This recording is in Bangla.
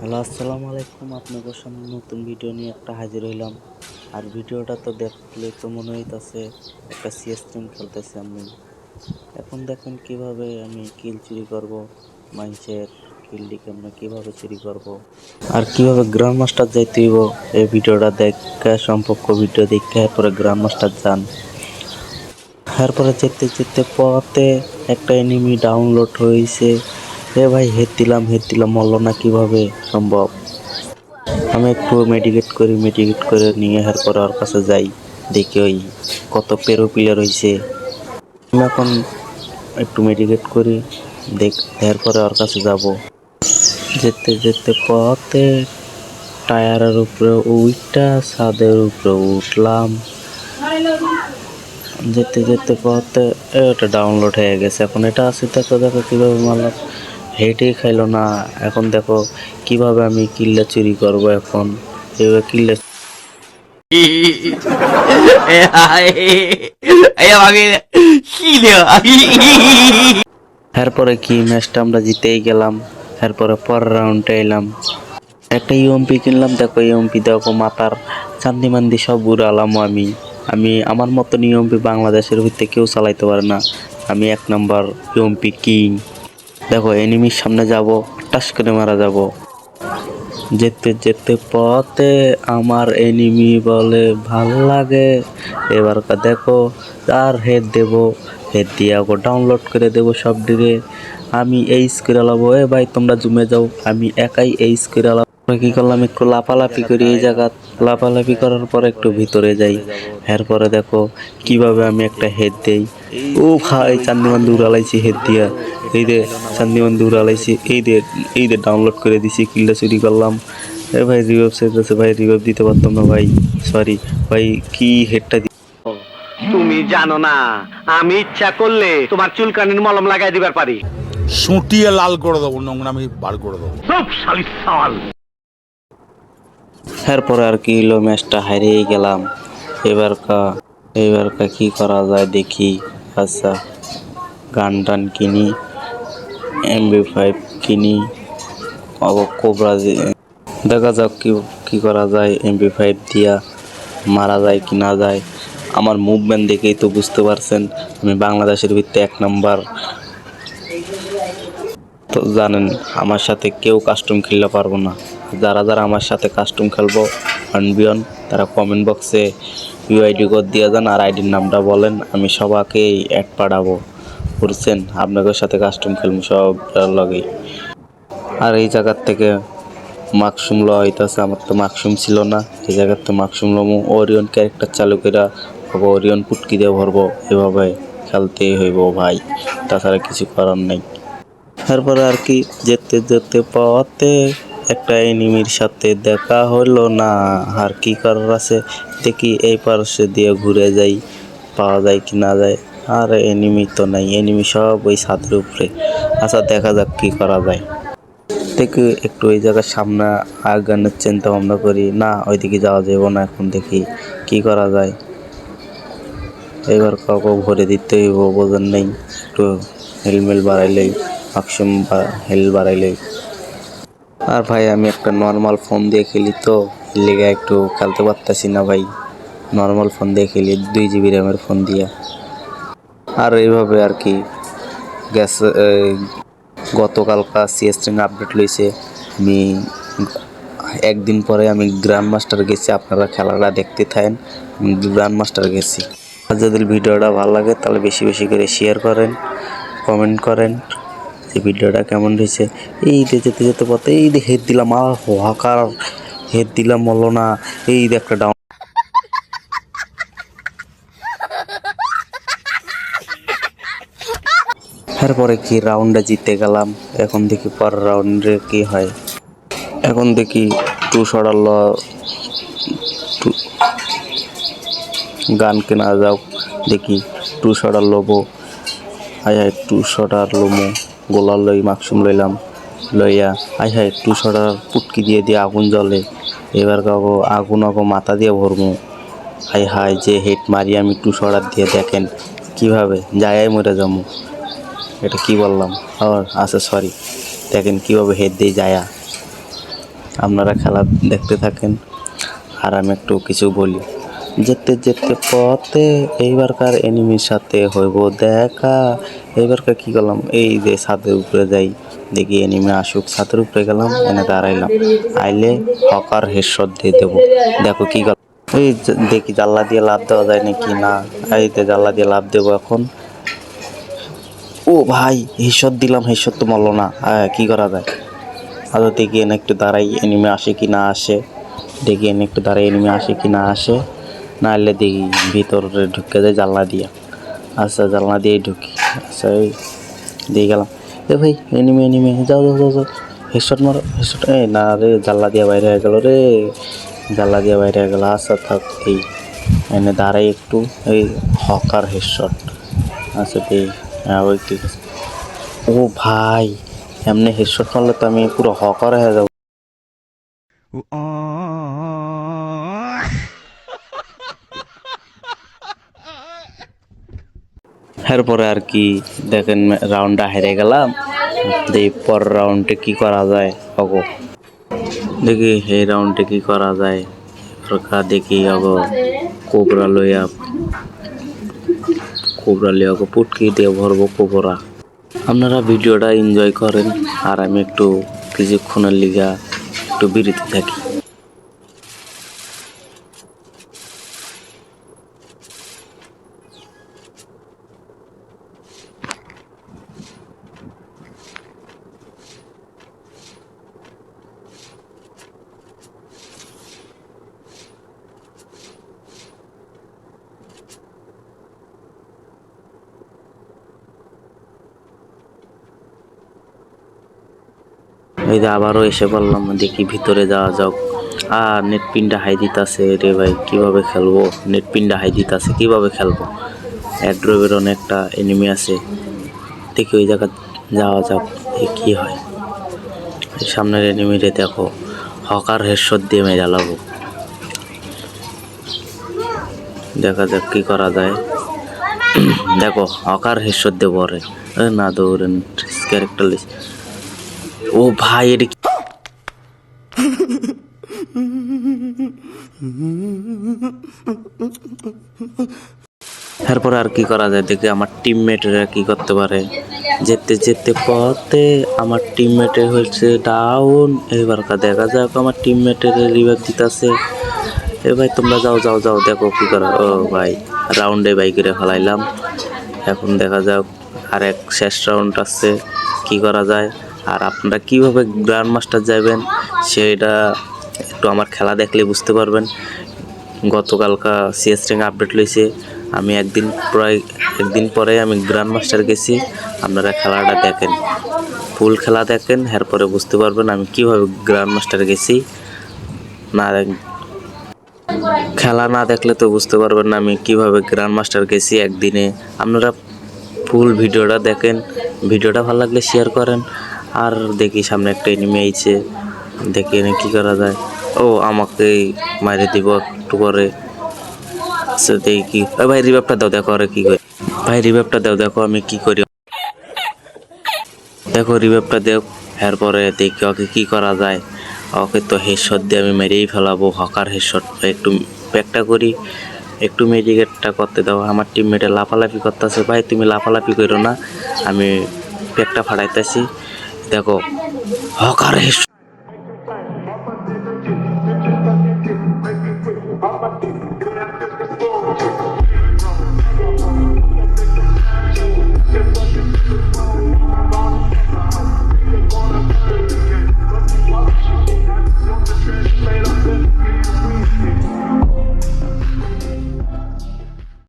হ্যালো, আসসালামু আলাইকুম। আপনাদের সামনে নতুন ভিডিও নিয়ে একটা হাজির হইলাম। আর ভিডিওটা তো দেখলে তো মনে হইতাছে একটা সিএস টিম খেলতেছি আমি। এখন দেখুন কীভাবে আমি কিল চুরি করব মানুষের কিলটি আমরা কীভাবে চুরি করব, আর কীভাবে গ্রান্ড মাস্টার যাইতে হইব, এই ভিডিওটা দেখে, সম্পর্ক ভিডিও দেখে পরে গ্রান্ড মাস্টার যান। তারপরে যেতে যেতে পথে একটা এনিমি ডাউনলোড হয়েছে এ ভাই হেড দিলাম হেড দিলাম, মরলো না কীভাবে সম্ভব? আমি একটু মেডিকেট করি মেডিকেট করে নিয়ে এরপর ওর কাছে যাই, দেখি ওই কত পেরো প্লেয়ার হয়েছে আমি এখন একটু মেডিকেট করি, দেখ এরপরে ওর কাছে যাব। যেতে যেতে পথে টায়ারের উপরে উইটা, ছাদের উপরে উঠলাম। যেতে যেতে পথে এটা ডাউনলোড হয়ে গেছে। এখন এটা আছে দেখো দেখো কীভাবে মারলাম। হেঁটেই খাইলো না। এখন দেখো কীভাবে আমি কিল্লা চুরি করব এখন। এভাবে কিল্লা এরপরে কি ম্যাচটা আমরা জিতেই গেলাম। এরপরে পরের রাউন্ডে এলাম। একটা ইউএমপি কিনলাম, দেখো ইউএমপি দেখো মাথার চান্দি মান্দি সব উড়ালাম আমি। আমি আমার মতন ইউএমপি বাংলাদেশের ভিতরে কেউ চালাইতে পারে না। আমি এক নম্বর ইউএমপি কিং দেখো এনিমির সামনে যাব, টাস করে মারা যাব। যেতে যেতে পথে আমার এনিমি বলে, ভালো লাগে। এবার দেখো আর হেড দেব হেড দিয়ে আগো ডাউনলোড করে দেব সব দিকে আমি এইস করে লাবো এ ভাই, তোমরা জুমে যাও। আমি একাই এইস করে কি করলাম? একটু লাপালাপি করি এই জায়গা লাপালাপি করার পর একটু ভিতরে যাই। এরপরে দেখো কীভাবে আমি একটা হেড দেই। ও ভাই চান্দিমান উড়ালাইছি হেড দিয়া। এই দে চান্দিমান উড়ালাইছি এই দে এই দে ডাউনলোড করে দিছি কিল্লা চুরি করলাম। এ ভাই রিভাইভ সেভ ভাই রিভাইভ দিতে পারতাম না ভাই। সরি ভাই কি হেডটা তুমি জানো না আমি ইচ্ছা করলে তোমার চুলকানির মলম লাগাই দিবার পারি। সুটিয়ে লাল করে দেবো নোংরামি বার করে দেবো। সব শালি সাওয়াল এরপরে আর কি হলো ম্যাচটা হারিয়ে গেলাম। এবার কা এবার কা কি করা যায় দেখি। আচ্ছা গান টান কিনি এমবি ফাইভ কিনি কোবরা দেখা যাক কি কি করা যায় এমবি ফাইভ দিয়া মারা যায় কি না যায়। আমার মুভমেন্ট দেখেই তো বুঝতে পারছেন, আমি বাংলাদেশের ভিত্তি এক নাম্বার। তো জানেন, আমার সাথে কেউ কাস্টম খেলতে পারব না। যারা যারা আমার সাথে কাস্টম খেলব বিয়ন তারা কমেন্ট বক্সে ইউআইডি কোড দিয়ে যান আর আইডির নামটা বলেন, আমি সবাকেই অ্যাড পাঠাবো। বুঝছেন? আপনাদের সাথে কাস্টম খেলব সব লগেই। আর এই জায়গার থেকে মাকসুম ল হইতাছে, আমার তো মাকসুম ছিল না। এই জায়গার তো মাকসুম লমু ওরিয়ন ক্যারেক্টার চালু করে হব ওরিয়ন পুটকি দিয়ে ভরবো। এভাবে খেলতেই হইব ভাই, তাছাড়া কিছু করার নেই। তারপরে আর কি যেতে যেতে পথে একটা এনিমির সাথে দেখা হলো না। আর কি করার আছে? দেখি এই পাশে দিয়ে ঘুরে যাই, পাওয়া যায় কি না যায়। আর এনিমি তো নাই, এনিমি সব ওই ছাদের উপরে। আচ্ছা দেখা যাক কি করা যায়। দেখি একটু ওই জায়গার সামনে আগানোর চিন্তা ভাবনা করি। না, ওইদিকে যাওয়া যাবে না এখন, দেখি কি করা যায়। এবার কাউকে ভরে দিতে হইব বোঝেন নেই। একটু হেলমেল বাড়াইলেই মাকসুম বা হেল বাড়াইলেই আর ভাই, আমি একটা নর্মাল ফোন দিয়ে খেলি তো লেগে একটু খেলতে পারতাছি না ভাই। নর্মাল ফোন দিয়ে খেলি, দুই জিবি র্যামের ফোন দিয়ে। আর এইভাবে আর কি, গ্যাস গতকালকা সিএস ট্রেন আপডেট লইছে। আমি একদিন পরে আমি গ্র্যান্ড মাস্টার গেছি, আপনারা খেলাটা দেখতে থাকেন গ্র্যান্ড মাস্টার গেছি। আর যদি ভিডিওটা ভালো লাগে, তাহলে বেশি বেশি করে শেয়ার করেন কমেন্ট করেন। যে ভিডিওটা কেমন হয়েছে? এই যেতে যেতে পথে এই হেড দিলাম আর হাকার হেড দিলাম বলল না, এই একটা ডাউন এরপরে কি রাউন্ডে জিতে গেলাম? এখন দেখি পর রাউন্ডে কি হয়। এখন দেখি টু সরাল গান কেনা যাও দেখি টু শটার লোবো হাই টু শটার লোমো গোলার লই মাকসুম লইলাম। লইয়া আই হাই টু শটার পুটকি দিয়ে দিয়ে আগুন জ্বলে। এবার কাকো আগুন আগো মাথা দিয়ে ভরমু। হাই হাই যে হেড মারি আমি টু শটার দিয়ে দেখেন, কীভাবে? জায়গায় মরে যাব এটা কি বললাম? আর আচ্ছা সরি দেখেন কীভাবে হেড দিয়ে যায়া। আপনারা খেলা দেখতে থাকেন, আর আমি একটু কিছু বলি। যেতে যেতে পথে এইবারকার এনিমির সাথে হইব দেখা। এইবারকার কি করলাম? এই যে ছাদের উপরে যাই, দেখি এনিমে আসুক, ছাদের উপরে গেলাম, এনে দাঁড়াইলাম। আইলে হকার হেডশট দিয়ে দেবো। দেখো কি গেল এই দেখি জানলা দিয়ে লাভ দেওয়া যায় নাকি না? এই যে জানলা দিয়ে লাভ দেবো এখন। ও ভাই হেডশট দিলাম হেডশট তো মরলো না। হ্যাঁ কি করা যায়? আদৌ দেখি এনে একটু দাঁড়াই এনিমে আসে কি না আসে। দেখি এনে একটু দাঁড়াই এনিমে আসে কি না আসে। না এলে দেখি ভিতরে ঢুকে যায় জানলা দিয়া। আচ্ছা জানলা দিয়েই ঢুকি। এই দিয়ে গেলাম। এ ভাই, এনিমে এনিমে, যাও যাও যাও যাও। হেডশট মারো হেডশট এই না রে জানলা দিয়ে বাইরে হয়ে গেল রে জানলা দিয়ে বাইরে হয়ে গেল। আচ্ছা থাক, এই, এনে দাঁড়াই একটু, এই হকার হেডশট। আচ্ছা এই হ্যাঁ ওই ঠিক আছে। ও ভাই, এমনি হেডশট মারলে তো আমি পুরো হকার হয়ে যাব। এরপরে আর কি দেখেন রাউন্ডটা হেরে গেলাম। দেখি পর রাউন্ডে কি করা যায়, অগো। দেখি এই রাউন্ডে কি করা যায় রক্ষা দেখি অগো, কোবরা লইয়া। কোবরা লইয়া অগো, পুটকি দিয়ে ভরবো কোবরা। আপনারা ভিডিওটা এনজয় করেন, আর আমি একটু কিছুক্ষণের লিগা একটু বিরতি থাকি। এই যে আবারও এসে বললাম, দেখি ভিতরে যাওয়া যাক। আর নেট পিনটা হাই দিতাছে রে ভাই, কীভাবে খেলব? নেট পিনটা হাই দিতাছে, কীভাবে খেলব? অ্যাড্রোবের অনেকটা এনিমি আছে। দেখি ওই জায়গা যাওয়া যাক কি হয়। সামনের এনিমিরে দেখো, হকার হেডশট দিয়ে মেরে লাবো। দেখা যাক কী করা যায়। দেখো, হকার হেডশট দেবো রে এ না, দৌড়েন ক্যারেক্টার লিস্ট ও ভাই, এটা এরপরে আর কি করা যায়? দেখি আমার টিমমেটরা কি করতে পারে। যেতে যেতে পথে আমার টিমমেটের হচ্ছে ডাউন এবার দেখা যাক আমার টিমমেটের রিভাইভ দিতেছে। এ ভাই, তোমরা যাও যাও যাও, দেখো কি করা ও ভাই রাউন্ডে বাইকেরে ফেলাইলাম। এখন দেখা যাক আর এক শেষ রাউন্ড আসছে কি করা যায়? আর আপনারা কীভাবে গ্র্যান্ড মাস্টার যাবেন, সেটা একটু আমার খেলা দেখলে বুঝতে পারবেন। গতকালকা সিএস আপডেট লইছে। আমি একদিন প্রায়, একদিন পরে আমি গ্র্যান্ড মাস্টার গেছি। আপনারা খেলাটা দেখেন। ফুল খেলা দেখেন, এরপরে বুঝতে পারবেন আমি কীভাবে গ্র্যান্ড মাস্টার গেছি। না খেলা না দেখলে তো বুঝতে পারবেন না আমি কীভাবে গ্র্যান্ড মাস্টার গেছি একদিনে। আপনারা ফুল ভিডিওটা দেখেন। ভিডিওটা ভালো লাগলে শেয়ার করেন। আর দেখি সামনে একটা এনিমি আইছে। দেখি এনে কি করা যায়। ও আমাকে মাইরে দিব একটু আচ্ছা, দেখি কি ভাই রিভাইভটা দাও দেখো আরে কি করি। ভাই রিভাইভটা দাও দেখো আমি কি করি। দেখো রিভাইভটা দেও। এরপরে দেখি ওকে কি করা যায়। ওকে তো হেডশট দিয়ে আমি মেরেই ফেলাবো। হকার হেডশট একটু প্যাকটা করি। একটু মেডিকেটটা করতে দাও। আমার টিমমেটে লাফালাফি করতেছে। ভাই তুমি লাফালাফি করো না। আমি প্যাকটা ফাড়াইতেছি দেখো হকার